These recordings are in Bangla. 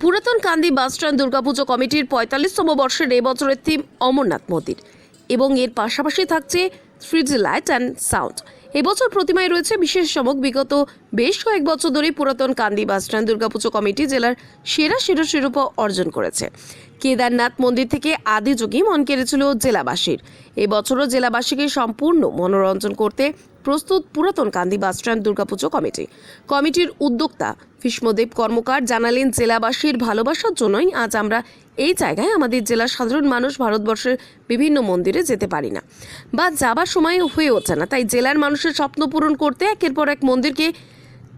পুরাতন কান্দি বাসস্ট্যান্ড দুর্গাপুজো কমিটির পঁয়তাল্লিশতম বর্ষের এবছরের থিম অমরনাথ মন্দির। এবং এর পাশাপাশি থাকছে ফ্রিজ লাইট অ্যান্ড সাউন্ড এবছর প্রতিমায় রয়েছে বিশেষ চমক। বিগত বেশ কয়েক বছর ধরে পুরাতন কান্দি বাসস্ট্যান্ড দুর্গাপুজো কমিটি জেলার সেরা সেরা শিরোপা অর্জন করেছে। কেদারনাথ মন্দির থেকে আদি যুগই মন কেড়েছিল জেলাবাসীর। এবছরও জেলাবাসীকে সম্পূর্ণ মনোরঞ্জন করতে প্রস্তুত পুরাতন কান্দি বাসস্ট্যান্ড দুর্গাপুজো কমিটি। কমিটির উদ্যোক্তা ভীষ্মদেব কর্মকার জানালেন, জেলাবাসীর ভালোবাসার জন্যই আজ আমরা এই জায়গায় আমাদের জেলার সাধারণ মানুষ ভারতবর্ষের বিভিন্ন মন্দিরে যেতে পারি না। বা যাবার সময় হয়ে ওঠে না। তাই জেলার মানুষের স্বপ্ন পূরণ করতে একের পর এক মন্দিরকে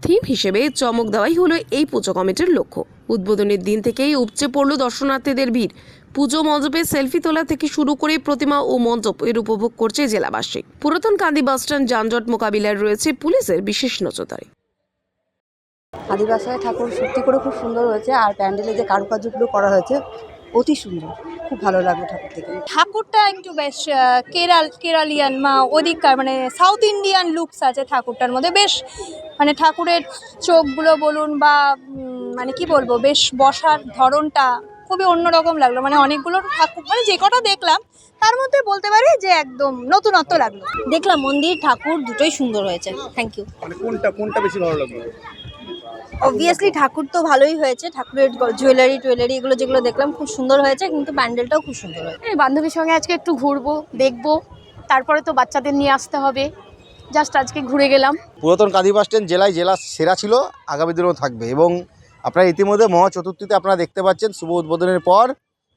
থিম হিসেবে চমক দেওয়াই হলো এই পুজো কমিটির লক্ষ্য। উদ্বোধনের দিন থেকেই উপচে পড়ল দর্শনার্থীদের ভিড়। পুজো মণ্ডপে সেলফি তোলা থেকে শুরু করে প্রতিমা ও মণ্ডপ এর উপভোগ করছে জেলাবাসী। পুরাতন কান্দি বাসস্ট্যান্ড যানজট মোকাবিলায় রয়েছে পুলিশের বিশেষ নজরদারি। আদিবাসায় ঠাকুর সত্যি করে খুব সুন্দর হয়েছে, আর প্যান্ডেলে যে কারুকার্যগুলো করা হয়েছে, অতি সুন্দর। খুব ভালো লাগল ঠাকুর থেকে ঠাকুরটা একটু বেশ কেরাল কেরালিয়ান মা ওদিককার মানে সাউথ ইন্ডিয়ান লুকস আছে ঠাকুরটার মধ্যে। বেশ মানে ঠাকুরের চোখগুলো বলুন বা মানে কি বলব বেশ বসার ধরনটা খুবই অন্যরকম লাগল। মানে অনেকগুলো ঠাকুর মানে যে কটা দেখলাম তার মধ্যে বলতে পারি যে একদম নতুনত্ব লাগল। দেখলাম মন্দির ঠাকুর দুটোই সুন্দর হয়েছে। থ্যাংক ইউ মানে কোনটা কোনটা বেশি ভালো লাগল? অবভিয়াসলি ঠাকুর তো ভালোই হয়েছে। ঠাকুরের জুয়েলারি টুয়েলারি এগুলো যেগুলো দেখলাম খুব সুন্দর হয়েছে কিন্তু প্যান্ডেলটাও খুব সুন্দর হয়েছে। এই বান্ধবীর সঙ্গে আজকে একটু ঘুরবো দেখব তারপরে তো বাচ্চাদের নিয়ে আসতে হবে। জাস্ট আজকে ঘুরে গেলাম। পুরাতন কাঁদি বাস স্ট্যান্ড জেলায় জেলা সেরা ছিল আগামী দিনেও থাকবে। এবং আপনারা ইতিমধ্যে মহা চতুর্থীতে আপনারা দেখতে পাচ্ছেন শুভ উদ্বোধনের পর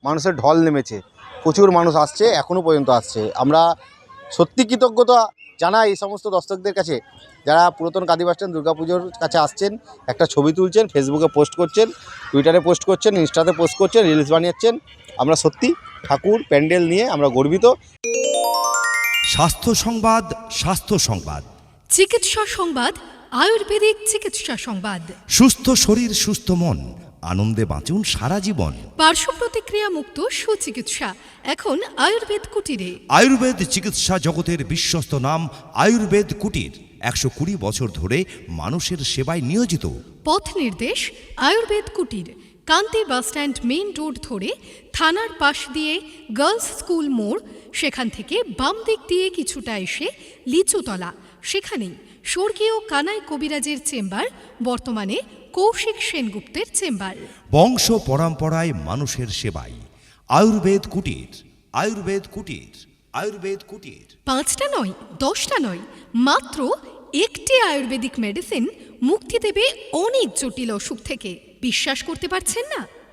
মানুষের ঢল নেমেছে। প্রচুর মানুষ আসছে এখনও পর্যন্ত আসছে। আমরা সত্যি কৃতজ্ঞতা জানাই এই সমস্ত দর্শকদের কাছে যারা পুরাতন কাঁদি বাস স্ট্যান্ড দুর্গাপুজোর কাছে আসছেন একটা ছবি তুলছেন ফেসবুকে পোস্ট করছেন টুইটারে পোস্ট করছেন ইনস্টাতে পোস্ট করছেন রিলস বানিয়েছেন। আমরা সত্যি ঠাকুর প্যান্ডেল নিয়ে আমরা গর্বিত। স্বাস্থ্য সংবাদ স্বাস্থ্য সংবাদ। চিকিৎসা সংবাদ আয়ুর্বেদিক চিকিৎসা সংবাদ। সুস্থ শরীর সুস্থ মন। আনন্দে বাঁচুন সারা জীবন। পার্শ্ব প্রতিক্রিয়া মুক্ত সুচিকিৎসা। এখন আয়ুর্বেদ কুটিরে। আয়ুর্বেদ চিকিৎসা জগতের বিশ্বস্ত নাম আয়ুর্বেদ কুটির। একশো কুড়ি বছর ধরে মানুষের সেবায় নিয়োজিত। পথ নির্দেশ আয়ুর্বেদ কুটির। কান্তি বাসস্ট্যান্ড মেইন রোড ধরে থানার পাশ দিয়ে গার্লস স্কুল মোড় সেখান থেকে বাম দিক দিয়ে কিছুটা এসে লিচুতলা। সেখানেই স্বর্গীয় কানাই কবিরাজের চেম্বার বর্তমানে কৌশিক সেনগুপ্তের চেম্বার। বংশ পরম্পরায় মানুষের সেবাই। আয়ুর্বেদ কুটির আয়ুর্বেদ কুটির আয়ুর্বেদ কুটির। পাঁচটা নয় দশটা নয় মাত্র একটি আয়ুর্বেদিক মেডিসিন মুক্তি দেবে অনেক জটিল অসুখ থেকে। বিশ্বাস করতে পারছেন না?